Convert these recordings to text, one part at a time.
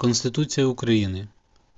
Конституція України.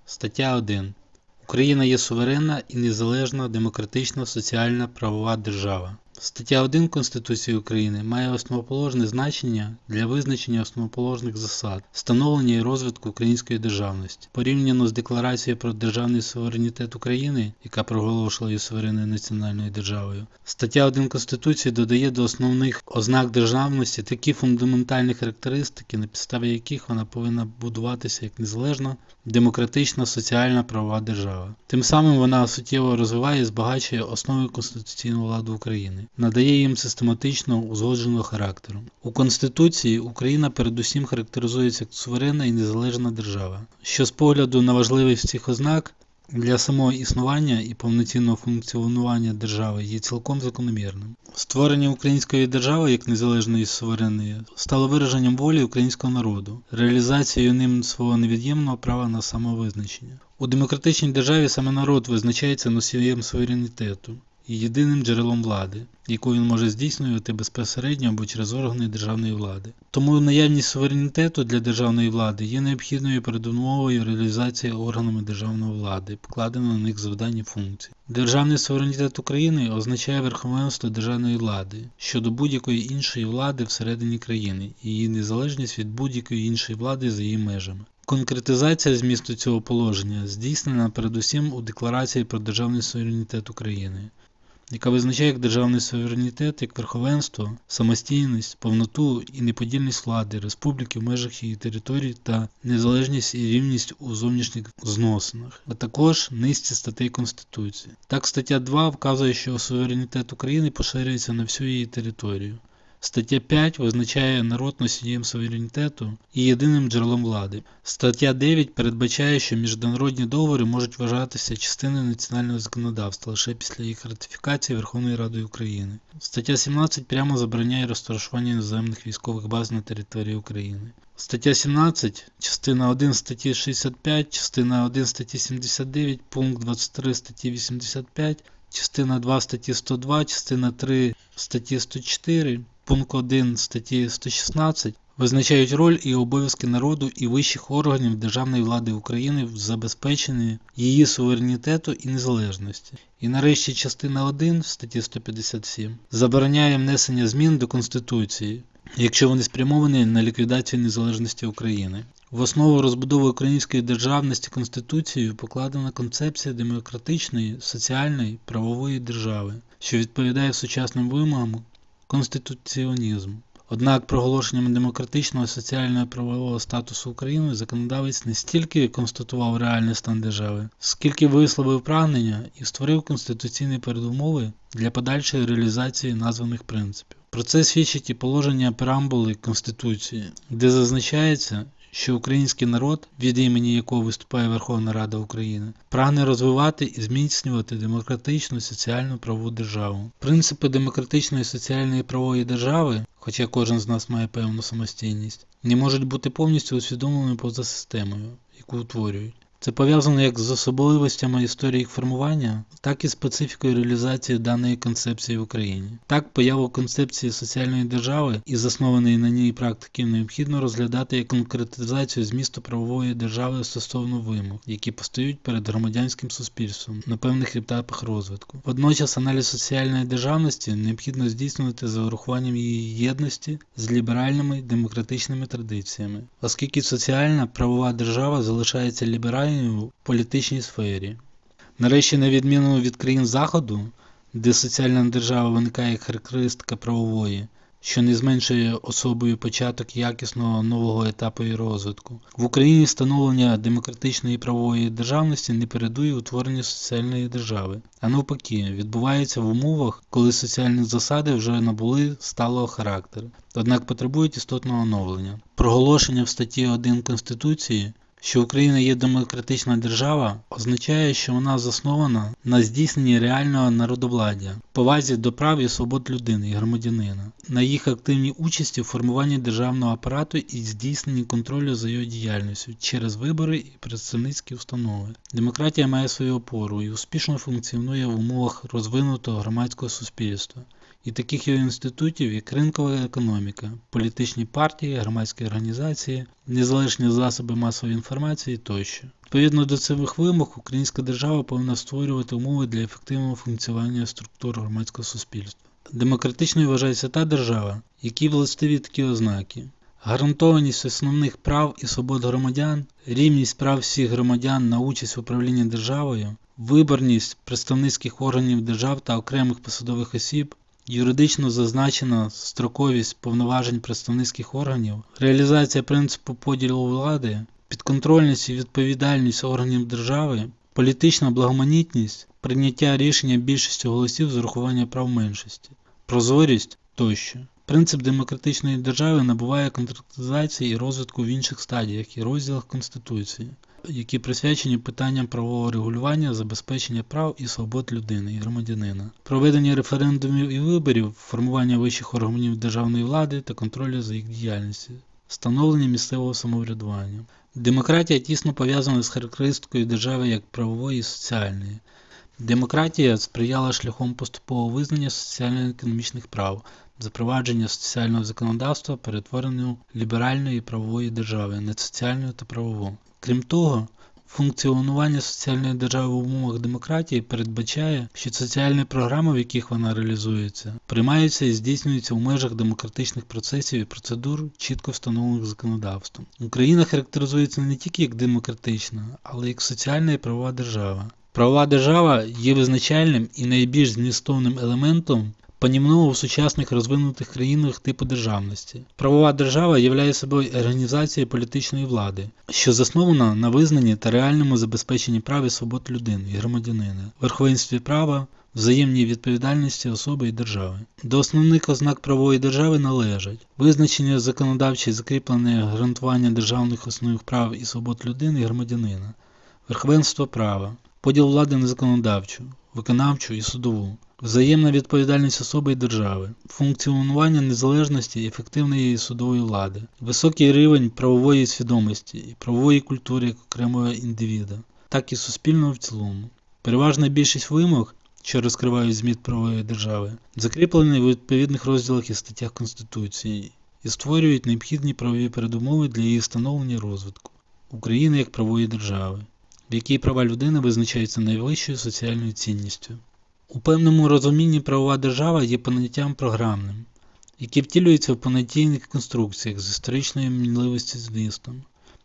Стаття 1. Україна є суверенна і незалежна демократична соціальна правова держава. Стаття 1 Конституції України має основоположне значення для визначення основоположних засад, встановлення і розвитку української державності. Порівняно з Декларацією про державний суверенітет України, яка проголошувала її суверенною національною державою, стаття 1 Конституції додає до основних ознак державності такі фундаментальні характеристики, на підставі яких вона повинна будуватися як незалежна, демократична, соціальна правова держава. Тим самим вона суттєво розвиває і збагачує основи конституційного ладу України, надає їм систематично узгодженого характеру. У Конституції Україна передусім характеризується як суверенна і незалежна держава, що з погляду на важливість цих ознак для самого існування і повноцінного функціонування держави є цілком закономірним. Створення української держави як незалежної суверенної стало вираженням волі українського народу, реалізацією ним свого невід'ємного права на самовизначення. У демократичній державі саме народ визначається носієм суверенітету і єдиним джерелом влади, яку він може здійснювати безпосередньо або через органи державної влади. Тому наявність суверенітету для державної влади є необхідною передумовою реалізації органами державної влади, покладено на них завдань і функцій. Державний суверенітет України означає верховенство державної влади щодо будь-якої іншої влади всередині країни і її незалежність від будь-якої іншої влади за її межами. Конкретизація змісту цього положення здійснена передусім у Декларації про державний суверенітет України, яка визначає як державний суверенітет як верховенство, самостійність, повноту і неподільність влади республіки в межах її території та незалежність і рівність у зовнішніх зносинах, а також низці статей Конституції. Так, стаття 2 вказує, що суверенітет України поширюється на всю її територію. Стаття 5 визначає народ носієм суверенітету і єдиним джерелом влади. Стаття 9 передбачає, що міжнародні договори можуть вважатися частиною національного законодавства лише після їх ратифікації Верховною Радою України. Стаття 17 прямо забороняє розташування іноземних військових баз на території України. Стаття 17, частина 1 статті 65, частина 1 статті 79, пункт 23 статті 85, частина 2 статті 102, частина 3 статті 104, пункт 1 статті 116 визначають роль і обов'язки народу і вищих органів державної влади України в забезпеченні її суверенітету і незалежності. І нарешті частина 1 статті 157 забороняє внесення змін до Конституції, якщо вони спрямовані на ліквідацію незалежності України. В основу розбудови української державності Конституцією покладена концепція демократичної, соціальної, правової держави, що відповідає сучасним вимогам конституціонізму. Однак проголошенням демократичного соціально правового статусу України законодавець не стільки констатував реальний стан держави, скільки висловив прагнення і створив конституційні передумови для подальшої реалізації названих принципів. Про це свідчить і положення преамбули Конституції, де зазначається, що український народ, від імені якого виступає Верховна Рада України, прагне розвивати і зміцнювати демократичну соціальну правову державу. Принципи демократичної соціальної правової держави, хоча кожен з нас має певну самостійність, не можуть бути повністю усвідомленими поза системою, яку утворюють. Це пов'язано як з особливостями історії їх формування, так і специфікою реалізації даної концепції в Україні. Так, появу концепції соціальної держави і заснованої на ній практики необхідно розглядати як конкретизацію змісту правової держави стосовно вимог, які постають перед громадянським суспільством на певних етапах розвитку. Водночас аналіз соціальної державності необхідно здійснювати за урахуванням її єдності з ліберальними демократичними традиціями, оскільки соціальна правова держава залишається ліберальною в політичній сфері. Нарешті, на відміну від країн Заходу, де соціальна держава виникає як характеристика правової, що не зменшує особою початок якісного нового етапу її розвитку, в Україні встановлення демократичної правової державності не передує утворенню соціальної держави, а навпаки, відбувається в умовах, коли соціальні засади вже набули сталого характеру, однак потребують істотного оновлення. Проголошення в статті 1 Конституції що Україна є демократична держава, означає, що вона заснована на здійсненні реального народовладдя, повазі до прав і свобод людини і громадянина, на їх активній участі в формуванні державного апарату і здійсненні контролю за його діяльністю через вибори і представницькі установи. Демократія має свою опору і успішно функціонує в умовах розвинутого громадського суспільства і таких його інститутів, як ринкова економіка, політичні партії, громадські організації, незалежні засоби масової інформації тощо. Відповідно до цих вимог, українська держава повинна створювати умови для ефективного функціонування структур громадського суспільства. Демократичною вважається та держава, якій властиві такі ознаки. Гарантованість основних прав і свобод громадян, рівність прав всіх громадян на участь в управлінні державою, виборність представницьких органів держав та окремих посадових осіб, юридично зазначена строковість повноважень представницьких органів, реалізація принципу поділу влади, підконтрольність і відповідальність органів держави, політична благоманітність, прийняття рішення більшістю голосів з урахування прав меншості, прозорість тощо. Принцип демократичної держави набуває конкретизації і розвитку в інших стадіях і розділах Конституції, які присвячені питанням правового регулювання, забезпечення прав і свобод людини і громадянина, проведення референдумів і виборів, формування вищих органів державної влади та контролю за їх діяльністю, встановлення місцевого самоврядування. Демократія тісно пов'язана з характеристикою держави як правової і соціальної. Демократія сприяла шляхом поступового визнання соціально-економічних прав, запровадження соціального законодавства, перетворення ліберальної правової держави на соціальну та правову. Крім того, функціонування соціальної держави в умовах демократії передбачає, що соціальні програми, в яких вона реалізується, приймаються і здійснюються в межах демократичних процесів і процедур, чітко встановлених законодавством. Україна характеризується не тільки як демократична, але й як соціальна і правова держава. Правова держава є визначальним і найбільш змістовним елементом панівного в сучасних розвинутих країнах типу державності. Правова держава являє собою організацію політичної влади, що заснована на визнанні та реальному забезпеченні прав і свобод людини і громадянина, верховенстві права, взаємній відповідальності особи і держави. До основних ознак правової держави належать визначення законодавче закріплене гарантування державних основних прав і свобод людини і громадянина, верховенство права, поділ влади на законодавчу, виконавчу і судову. Взаємна відповідальність особи і держави, функціонування незалежності і ефективної судової влади, високий рівень правової свідомості і правової культури як окремого індивіда, так і суспільного в цілому. Переважна більшість вимог, що розкривають зміст правової держави, закріплені в відповідних розділах і статтях Конституції і створюють необхідні правові передумови для її встановлення і розвитку України як правової держави, в якій права людини визначаються найвищою соціальною цінністю. У певному розумінні правова держава є поняттям програмним, яке втілюється в понятійних конструкціях з історичною мінливістю змістом.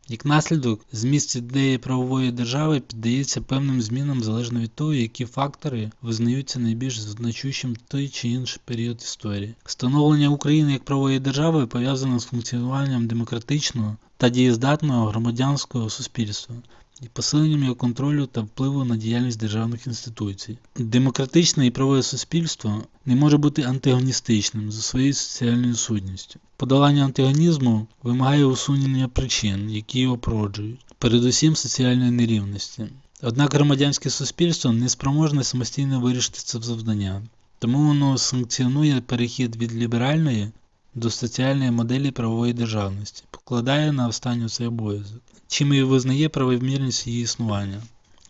Як наслідок, зміст ідеї правової держави піддається певним змінам залежно від того, які фактори визнаються найбільш значущим той чи інший період історії. Становлення України як правової держави пов'язане з функціонуванням демократичного та дієздатного громадянського суспільства, і посиленням його контролю та впливу на діяльність державних інституцій. Демократичне і правове суспільство не може бути антагоністичним за своєю соціальною сутністю. Подолання антагонізму вимагає усунення причин, які його породжують, передусім соціальної нерівності. Однак громадянське суспільство не спроможне самостійно вирішити це завдання, тому воно санкціонує перехід від ліберальної до соціальної моделі правової державності, покладає на останню цей обов'язок чим і визнає правомірність її існування.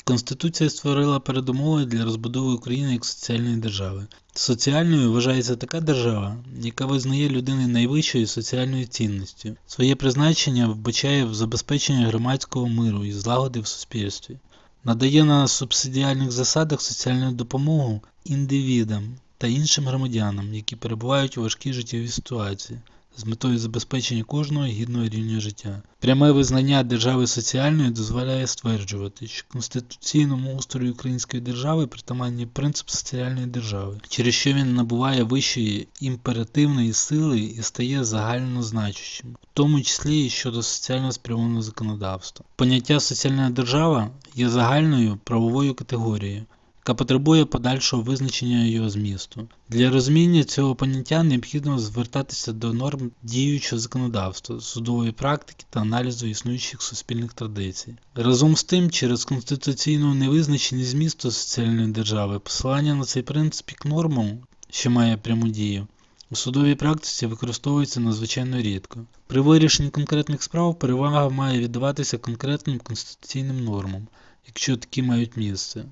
Конституція створила передумови для розбудови України як соціальної держави. Соціальною вважається така держава, яка визнає людини найвищою соціальною цінністю. Своє призначення вбачає в забезпеченні громадського миру і злагоди в суспільстві, надає на субсидіальних засадах соціальну допомогу індивідам та іншим громадянам, які перебувають у важкій життєвій ситуації з метою забезпечення кожного гідного рівня життя. Пряме визнання держави соціальної дозволяє стверджувати, що конституційному устрою української держави притаманний принцип соціальної держави, через що він набуває вищої імперативної сили і стає загально значущим, в тому числі і щодо соціально спрямованого законодавства. Поняття соціальна держава є загальною правовою категорією яка потребує подальшого визначення його змісту. Для розуміння цього поняття необхідно звертатися до норм діючого законодавства, судової практики та аналізу існуючих суспільних традицій. Разом з тим, через конституційну невизначеність змісту соціальної держави, посилання на цей принцип як норму, що має пряму дію, у судовій практиці використовується надзвичайно рідко. При вирішенні конкретних справ перевага має віддаватися конкретним конституційним нормам, якщо такі мають місце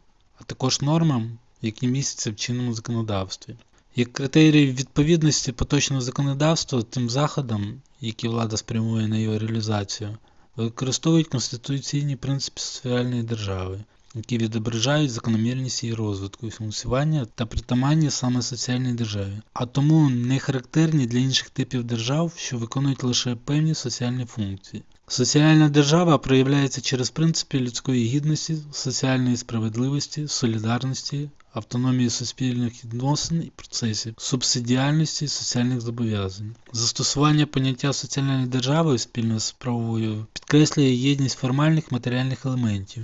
а також нормам, які містяться в чинному законодавстві. Як критерій відповідності поточного законодавства тим заходам, які влада спрямує на його реалізацію, використовують конституційні принципи соціальної держави, які відображають закономірність її розвитку і функціонування та притаманні саме соціальній державі, а тому не характерні для інших типів держав, що виконують лише певні соціальні функції. Соціальна держава проявляється через принципи людської гідності, соціальної справедливості, солідарності, автономії суспільних відносин і процесів, субсидіальності соціальних зобов'язань. Застосування поняття соціальної держави спільно з правовою підкреслює єдність формальних матеріальних елементів,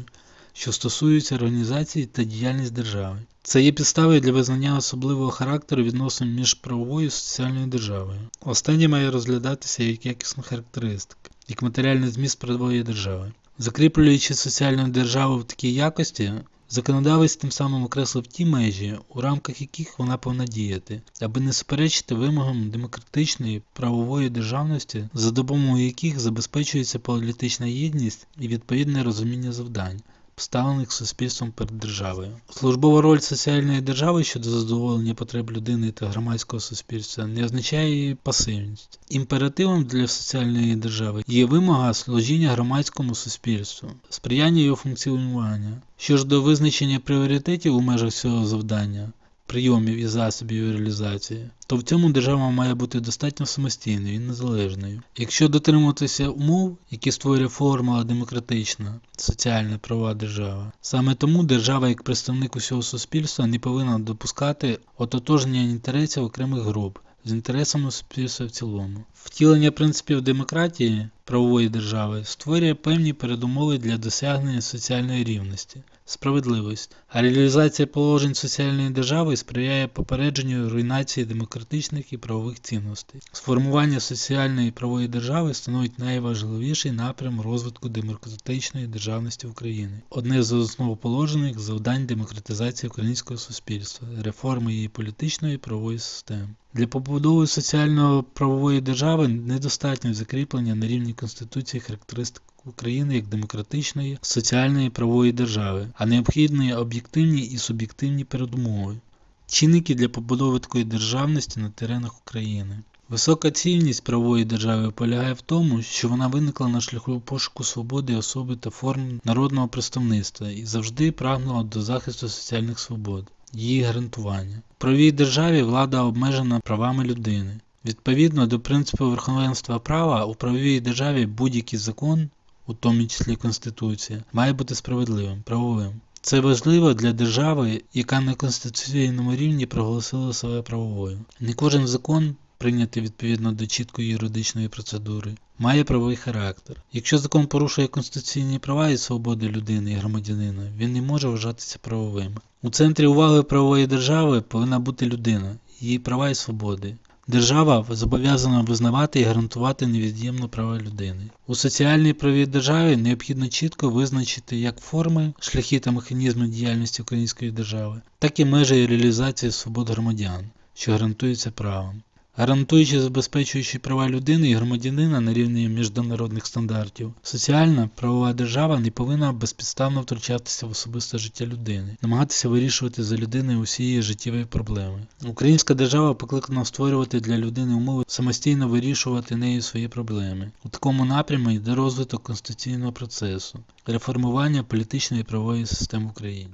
що стосуються організації та діяльність держави. Це є підставою для визнання особливого характеру відносин між правовою і соціальною державою. Останнє має розглядатися як якісна характеристика, як матеріальний зміст правової держави. Закріплюючи соціальну державу в такій якості, законодавець тим самим окреслив ті межі, у рамках яких вона повинна діяти, аби не суперечити вимогам демократичної правової державності, за допомогою яких забезпечується політична єдність і відповідне розуміння завдань поставлених суспільством перед державою. Службова роль соціальної держави щодо задоволення потреб людини та громадського суспільства не означає її пасивність. Імперативом для соціальної держави є вимога служіння громадському суспільству, сприяння його функціонування. Що ж до визначення пріоритетів у межах цього завдання, прийомів і засобів реалізації, то в цьому держава має бути достатньо самостійною і незалежною. Якщо дотримуватися умов, які створює формула демократична, соціальна права держава, саме тому держава як представник усього суспільства не повинна допускати ототожнення інтересів окремих груп з інтересами суспільства в цілому. Втілення принципів демократії правової держави створює певні передумови для досягнення соціальної рівності, справедливості, а реалізація положень соціальної держави сприяє попередженню руйнації демократичних і правових цінностей. Сформування соціальної і правової держави становить найважливіший напрям розвитку демократичної державності України, одне з основоположених завдань демократизації українського суспільства, реформи її політичної і правової системи. Для побудови соціально-правової держави недостатньо закріплення на рівні Конституції характеристик України як демократичної, соціальної правової держави, а необхідні об'єктивні і суб'єктивні передумови. Чинники для побудови такої державності на теренах України. Висока цінність правової держави полягає в тому, що вона виникла на шляху пошуку свободи особи та форм народного представництва і завжди прагнула до захисту соціальних свобод, її гарантування. В правовій державі влада обмежена правами людини. Відповідно до принципу верховенства права у правовій державі будь-який закон, у тому числі Конституція, має бути справедливим, правовим. Це важливо для держави, яка на конституційному рівні проголосила себе правовою. Не кожен закон, прийнятий відповідно до чіткої юридичної процедури, має правовий характер. Якщо закон порушує конституційні права і свободи людини і громадянина, він не може вважатися правовим. У центрі уваги правової держави повинна бути людина, її права і свободи. Держава зобов'язана визнавати і гарантувати невід'ємно права людини. У соціальній правій державі необхідно чітко визначити як форми, шляхи та механізми діяльності української держави, так і межі реалізації свобод громадян, що гарантуються правом. Гарантуючи забезпечуючи права людини і громадянина на рівні міжнародних стандартів, соціальна правова держава не повинна безпідставно втручатися в особисте життя людини, намагатися вирішувати за людиною усі її життєві проблеми. Українська держава покликана створювати для людини умови самостійно вирішувати нею свої проблеми. У такому напрямі йде розвиток конституційного процесу, реформування політичної і правової системи в Україні.